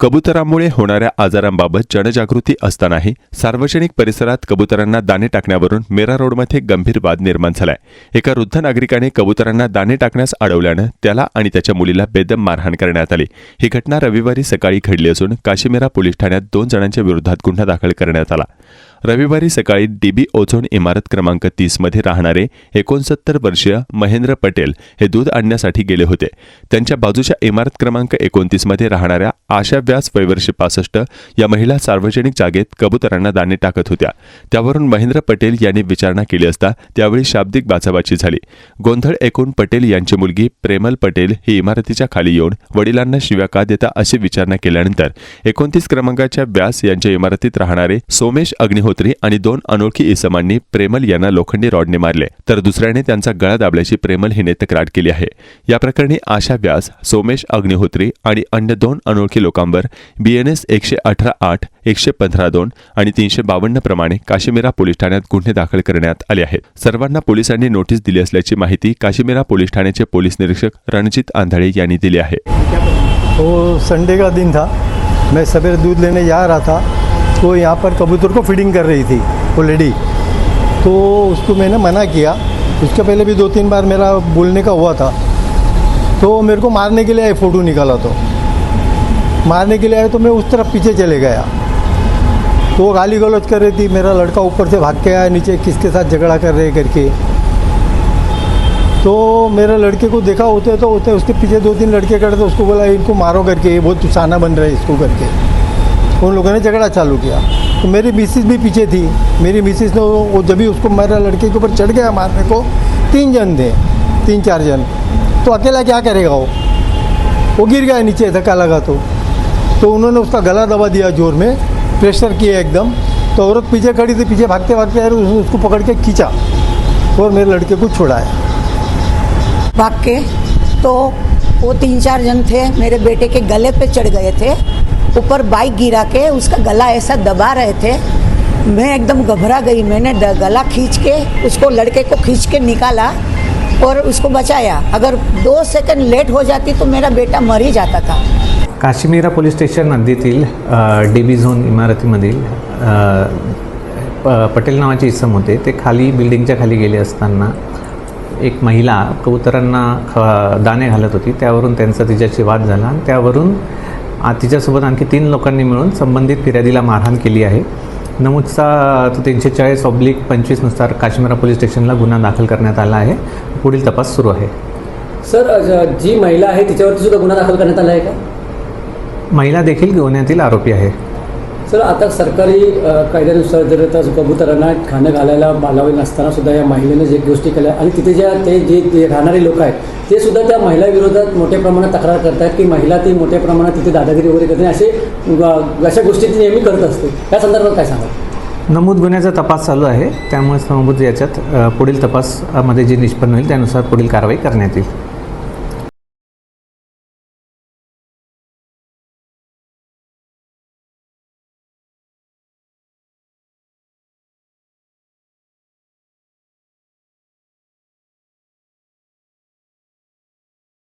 कबुतरांमुळे होणाऱ्या आजारांबाबत जनजागृती असतानाही सार्वजनिक परिसरात कबुतरांना दाणे टाकण्यावरून मेरा रोडमध्ये गंभीर वाद निर्माण झालाय. एका वृद्ध नागरिकाने कबुतरांना दाणे टाकण्यास अडवल्यानं त्याला आणि त्याच्या मुलीला बेदम मारहाण करण्यात आली. ही घटना रविवारी सकाळी घडली असून काशीमेरा पोलीस ठाण्यात दोन जणांच्या विरोधात गुन्हा दाखल करण्यात आला. रविवारी सकाळी डीबी ओझोन इमारत क्रमांक तीसमध्ये राहणारे एकोणसत्तर वर्षीय महेंद्र पटेल हे दूध आणण्यासाठी गेले होते. त्यांच्या बाजूच्या इमारत क्रमांक एकोणतीसमध्ये राहणाऱ्या आशा व्यास वैवर्षी पासष्ट या महिला सार्वजनिक जागेत कबुतरांना दाणे टाकत होत्या. त्यावरून महेंद्र पटेल यांनी विचारणा केली असता त्यावेळी शाब्दिक बाचाबाची झाली. गोंधळ ऐकून पटेल यांची मुलगी प्रेमल पटेल ही इमारतीच्या खाली येऊन वडिलांना शिव्या का देता अशी विचारणा केल्यानंतर एकोणतीस क्रमांकाच्या व्यास यांच्या इमारतीत राहणारे सोमेश अग्निहोत्री आणि दोन अनोळखी इसमांनी प्रेमल यांना लोखंडी रॉडने मारले तर दुसऱ्याने त्यांचा गळा दाबल्याची प्रेमल हिने तक्रार केली आहे. या प्रकरणी आशा व्यास सोमेश अग्निहोत्री आणि अन्य दोन अनोळखी लोकांवर बीएनएस एकशे अठरा आठ एकशे पंधरा दोन आणि तीनशे बावन्न प्रमाणे काश्मीरा पोलीस ठाण्यात गुन्हे दाखल करण्यात आले आहेत. सर्वांना पोलिसांनी नोटीस दिली असल्याची माहिती काश्मीरा पोलीस ठाण्याचे पोलीस निरीक्षक रणजित आंधळे यांनी दिली आहे. तो संडे का दिन था। मैं सवेरे दूध लेने जा रहा था। तो यहाँ पर कबूतर को फीडिंग कर रही थी वो लेडी तो उसको मैंने मना किया। उसके पहले भी दो तीन बार मेरा बोलने का हुआ था। तो मेरे को मारने के लिए आए फ़ोटो निकाला तो। मारने के लिए आए तो मैं उस तरफ़ पीछे चले गया। तो वो गाली गलौज कर रही थी, मेरा लड़का ऊपर से भाग के आया, नीचे किसके साथ झगड़ा कर रहे करके। तो मेरे लड़के को देखा, होते तो होते उसके पीछे दो तीन लड़के खड़े थे, उसको बोला, इनको मारो करके, ये बहुत तुसाना बन रहा है इसको करके। उन लोगों ने झगड़ा चालू किया। तो मेरी मिसिस भी पीछे थी। मेरी मिसिस ने वो जब भी उसको मेरा, लड़के के ऊपर चढ़ गया मारने को, तीन जन थे, तीन चार जन। तो अकेला क्या करेगा वो? वो गिर गया नीचे धक्का लगा तो। तो उन्होंने उसका गला दबा दिया ज़ोर में प्रेशर किया एकदम। तो औरत पीछे खड़ी थी, पीछे भागते भागते उसने उसको पकड़ के खींचा और मेरे लड़के को छुड़ाया। भाग के तो वो तीन चार जन थे, मेरे बेटे के गले पे चढ़ गए थे। ऊपर बाइक गिरा के उसका गला ऐसा दबा रहे थे। मैं एकदम घबरा गई। मैंने ड- गला खींच के उसको लड़के को खींच के निकाला और उसको बचाया। अगर दो सेकंड लेट हो जाती तो मेरा बेटा मर ही जाता था। काश्मीरा पोलीस स्टेशन हद्दीतील डी बी झोन इमारतीमधील प- पटेल नावाचे इसम होते. ते खाली बिल्डिंगच्या खाली गेले असताना एक महिला कबुतरांना ख दाणे घालत होती. त्यावरून त्यांचा तिच्याशी वाद झाला आणि त्यावरून तिच्यासोबत आणखी तीन लोकांनी मिळून संबंधित फिर्यादीला मारहाण केली आहे. नमूदचा तीनशे चाळीस ऑब्लिक पंचवीसनुसार काश्मीरा पोलीस स्टेशनला गुन्हा दाखल करण्यात आला आहे. पुढील तपास सुरू आहे. सर ज- महिला आहे तिच्यावरती सुद्धा गुन्हा दाखल करण्यात आला आहे का? महिला देखील गुन्ह्यातील आरोपी आहे. सर आता सरकारी कायद्यानुसार जर आता कबुतरांना खाणं घालायला बालावे नसताना सुद्धा या महिलेने जे गोष्टी केल्या आणि तिथे ज्या ते जे जे राहणारे लोक आहेत ते सुद्धा त्या महिलाविरोधात मोठ्या प्रमाणात तक्रार करतात की महिला ती मोठ्या प्रमाणात तिथे दादागिरी वगैरे करते असे ग- अशा गोष्टी ती नेहमी करत असते. या संदर्भात काय सांगा नमूद गुन्ह्याचा तपास चालू आहे. त्यामुळे नमूद याच्यात पुढील तपासामध्ये जे निष्पन्न होईल त्यानुसार पुढील कारवाई करण्यात येईल.